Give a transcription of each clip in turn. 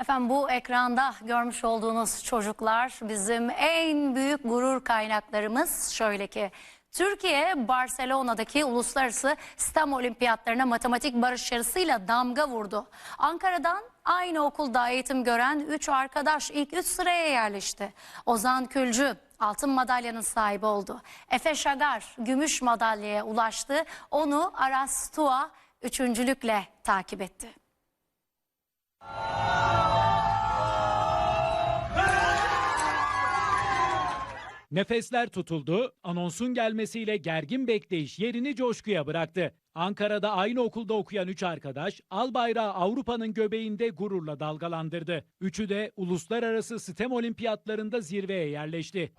Efendim bu ekranda görmüş olduğunuz çocuklar bizim en büyük gurur kaynaklarımız. Şöyle ki Türkiye Barcelona'daki uluslararası STEM olimpiyatlarına matematik başarısıyla damga vurdu. Ankara'dan aynı okulda eğitim gören 3 arkadaş ilk 3 sıraya yerleşti. Ozan Külcü altın madalyanın sahibi oldu. Efe Şagar gümüş madalyaya ulaştı. Onu Aras Tua üçüncülükle takip etti. Nefesler tutuldu, anonsun gelmesiyle gergin bekleyiş yerini coşkuya bıraktı. Ankara'da aynı okulda okuyan üç arkadaş al bayrağı Avrupa'nın göbeğinde gururla dalgalandırdı. Üçü de uluslararası STEM olimpiyatlarında zirveye yerleşti.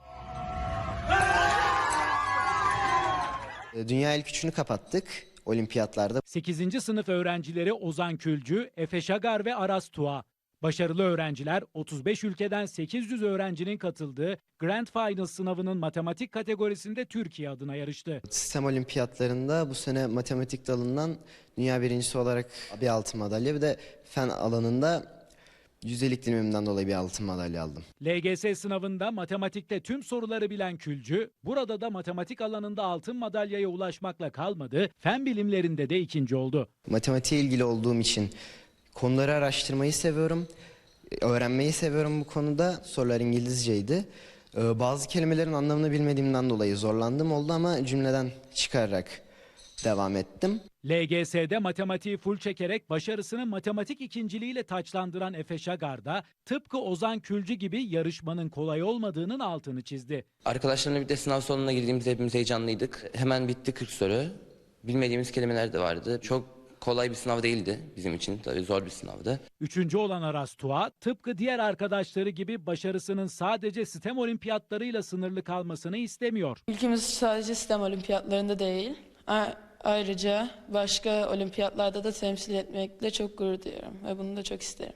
Dünya ilk üçünü kapattık olimpiyatlarda. 8. sınıf öğrencileri Ozan Külcü, Efe Şagar ve Aras Tua. Başarılı öğrenciler 35 ülkeden 800 öğrencinin katıldığı Grand Final sınavının matematik kategorisinde Türkiye adına yarıştı. Sistem olimpiyatlarında bu sene matematik dalından dünya birincisi olarak bir altın madalya bir de fen alanında yüzdelik dilimimden dolayı bir altın madalya aldım. LGS sınavında matematikte tüm soruları bilen Külcü, burada da matematik alanında altın madalyaya ulaşmakla kalmadı, fen bilimlerinde de ikinci oldu. Matematiğe ilgili olduğum için konuları araştırmayı seviyorum. e, Öğrenmeyi seviyorum bu konuda. Sorular İngilizceydi. E, Bazı kelimelerin anlamını bilmediğimden dolayı zorlandım oldu ama cümleden çıkararak devam ettim. LGS'de matematiği full çekerek başarısını matematik ikinciliğiyle taçlandıran Efe Şagar da tıpkı Ozan Külcü gibi yarışmanın kolay olmadığının altını çizdi. Arkadaşlarımla bir de sınav sonuna girdiğimizde hepimiz heyecanlıydık. Hemen bitti 40 soru. Bilmediğimiz kelimeler de vardı. Çok kolay bir sınav değildi bizim için. Tabii zor bir sınavdı. Üçüncü olan Aras Tua, tıpkı diğer arkadaşları gibi başarısının sadece STEM olimpiyatlarıyla sınırlı kalmasını istemiyor. Ülkemiz sadece STEM olimpiyatlarında değil, a- ayrıca başka olimpiyatlarda da temsil etmekle çok gurur duyuyorum ve bunu da çok isterim.